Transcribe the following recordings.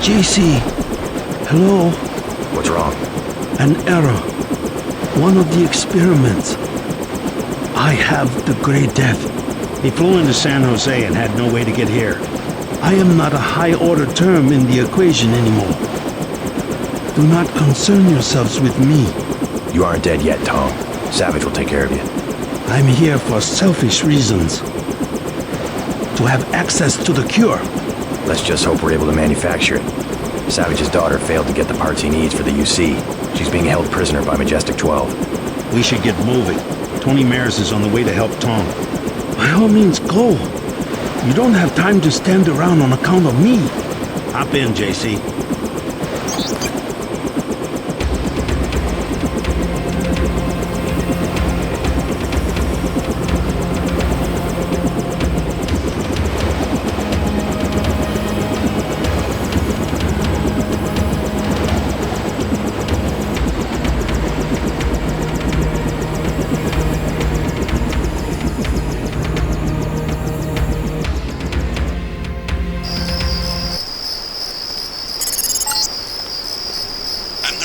JC. Hello? What's wrong? An error. One of the experiments. I have the Grey Death. He flew into San Jose and had no way to get here. I am not a high order term in the equation anymore. Do not concern yourselves with me. You aren't dead yet, Tom. Savage will take care of you. I'm here for selfish reasons. To have access to the cure. Let's just hope we're able to manufacture it. Savage's daughter failed to get the parts he needs for the UC. She's being held prisoner by Majestic 12. We should get moving. Tony Mares is on the way to help Tom. By all means, go. You don't have time to stand around on account of me. Hop in, JC.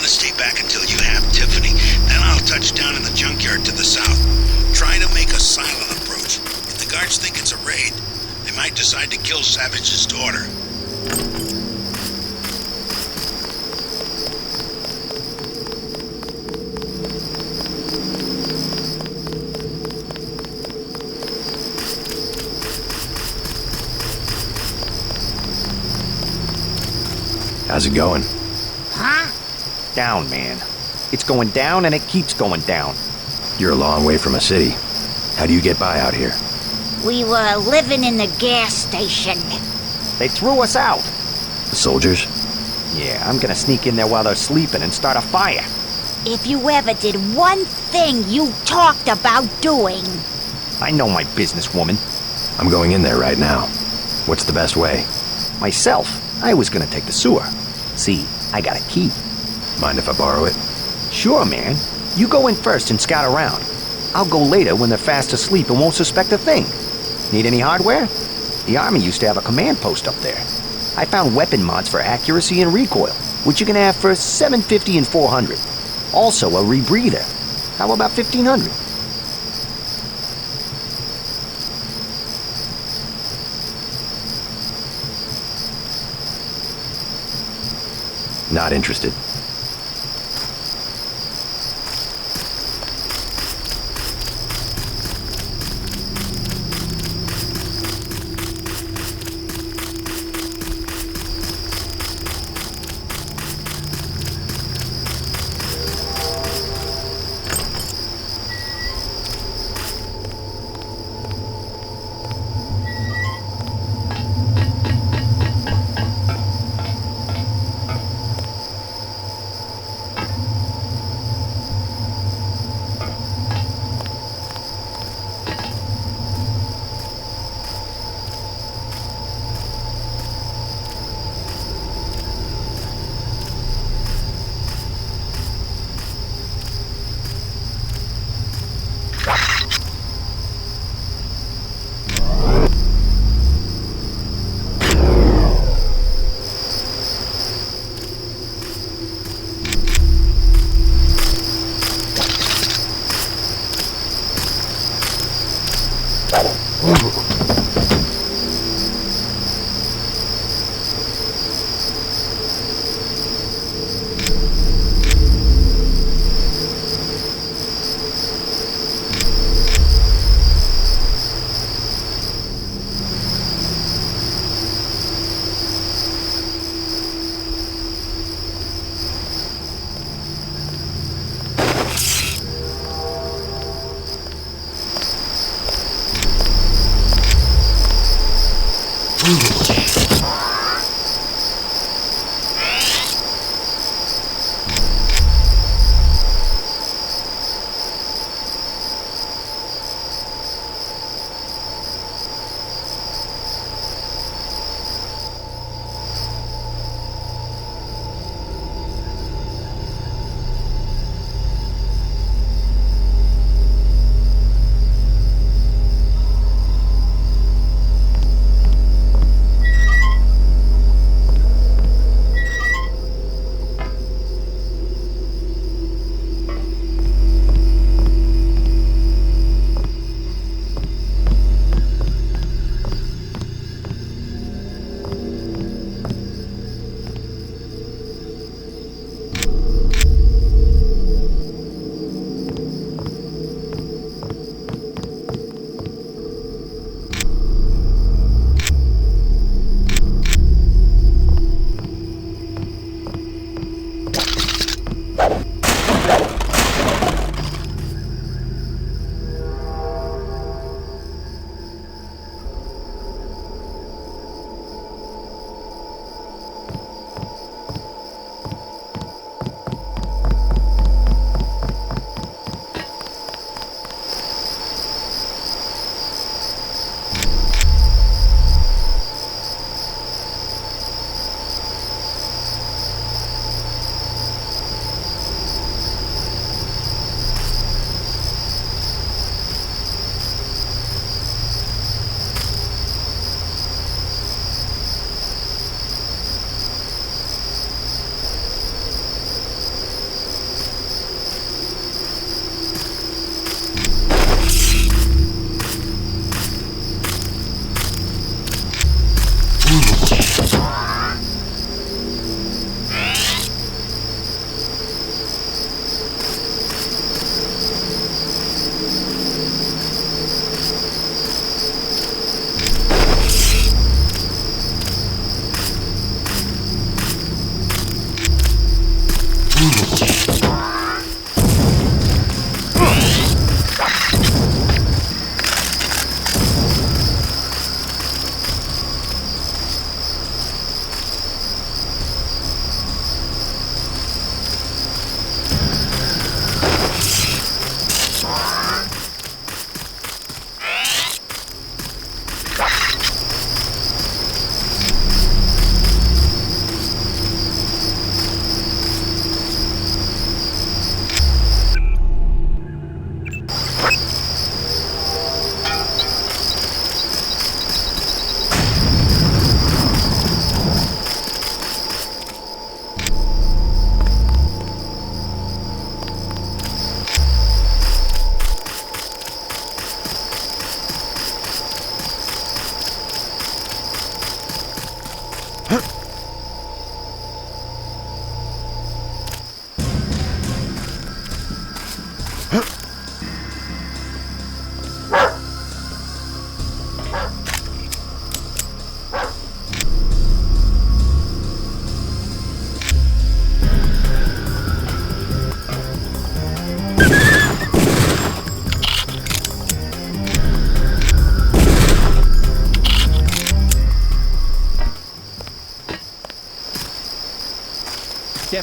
Gonna stay back until you have Tiffany. Then I'll touch down in the junkyard to the south. Try to make a silent approach. If the guards think it's a raid, they might decide to kill Savage's daughter. How's it going? Down, man. It's going down and it keeps going down. You're a long way from a city. How do you get by out here? We were living in the gas station. They threw us out. The soldiers? Yeah, I'm gonna sneak in there while they're sleeping and start a fire. If you ever did one thing you talked about doing, I know my business, woman. I'm going in there right now. What's the best way? Myself, I was gonna take the sewer. See, I got a key. Mind if I borrow it? Sure, man. You go in first and scout around. I'll go later when they're fast asleep and won't suspect a thing. Need any hardware? The Army used to have a command post up there. I found weapon mods for accuracy and recoil, which you can have for 750 and 400. Also a rebreather. How about 1500? Not interested. Ooh. Ooh.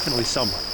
Definitely someone.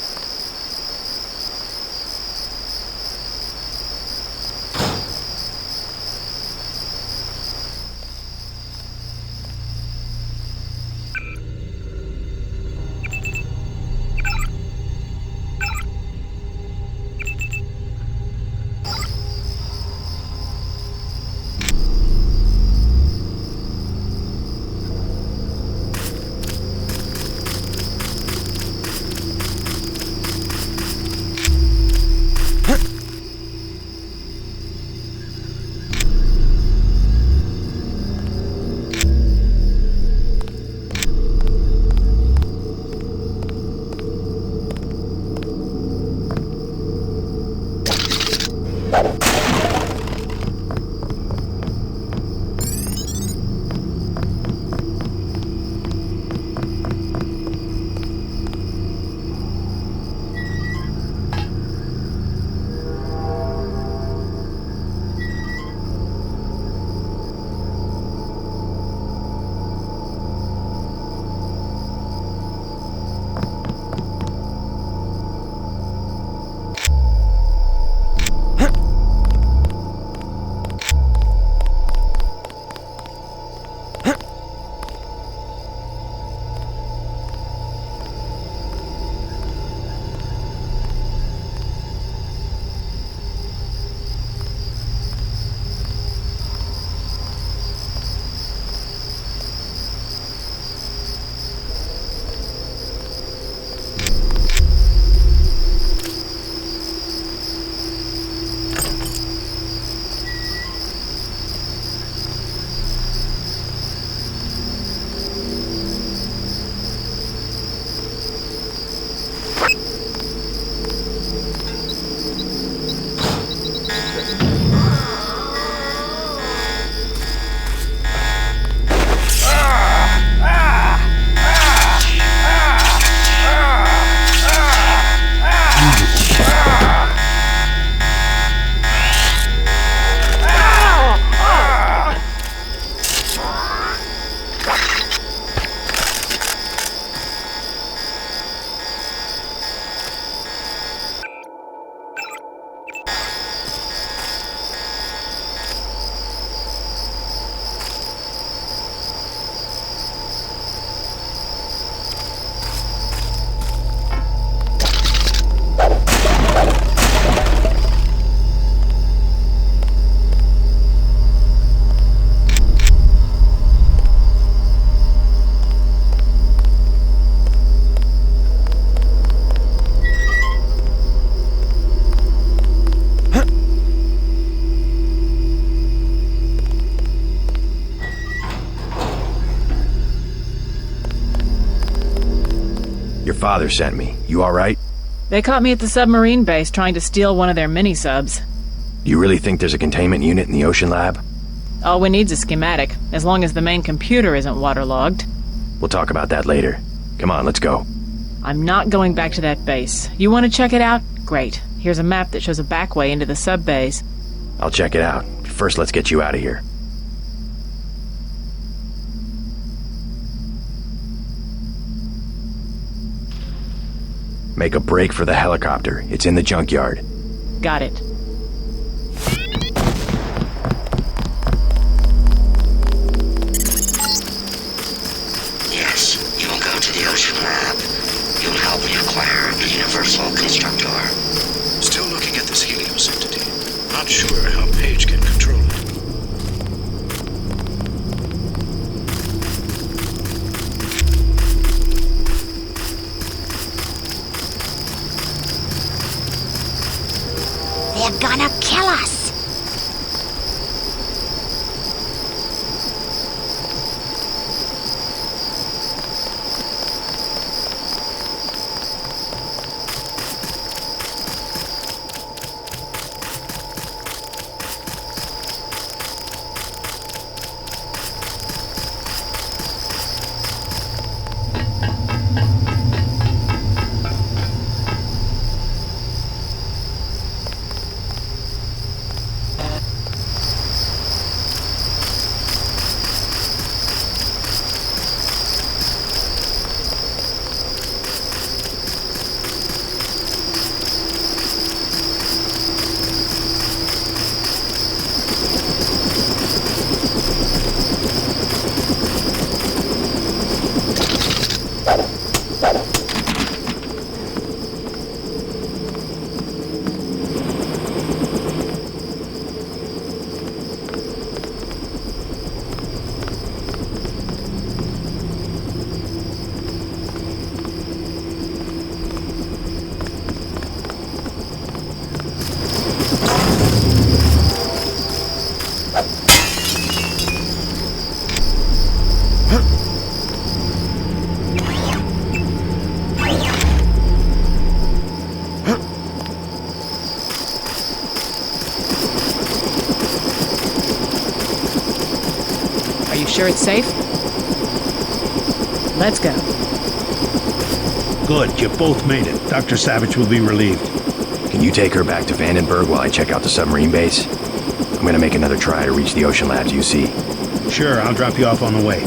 Father sent me. You alright? They caught me at the submarine base trying to steal one of their mini subs. Do you really think there's a containment unit in the ocean lab? All we need's a schematic, as long as the main computer isn't waterlogged. We'll talk about that later. Come on, let's go. I'm not going back to that base. You want to check it out? Great. Here's a map that shows a back way into the sub base. I'll check it out. First, let's get you out of here. Make a break for the helicopter. It's in the junkyard. Got it. Yes, you will go to the ocean lab. You will help me acquire a universal constructor. Still looking at this Helios entity. Not sure how Page can control sure it's safe? Let's go. Good, you both made it. Dr. Savage will be relieved. Can you take her back to Vandenberg while I check out the submarine base? I'm gonna make another try to reach the Ocean Labs You see? Sure, I'll drop you off on the way.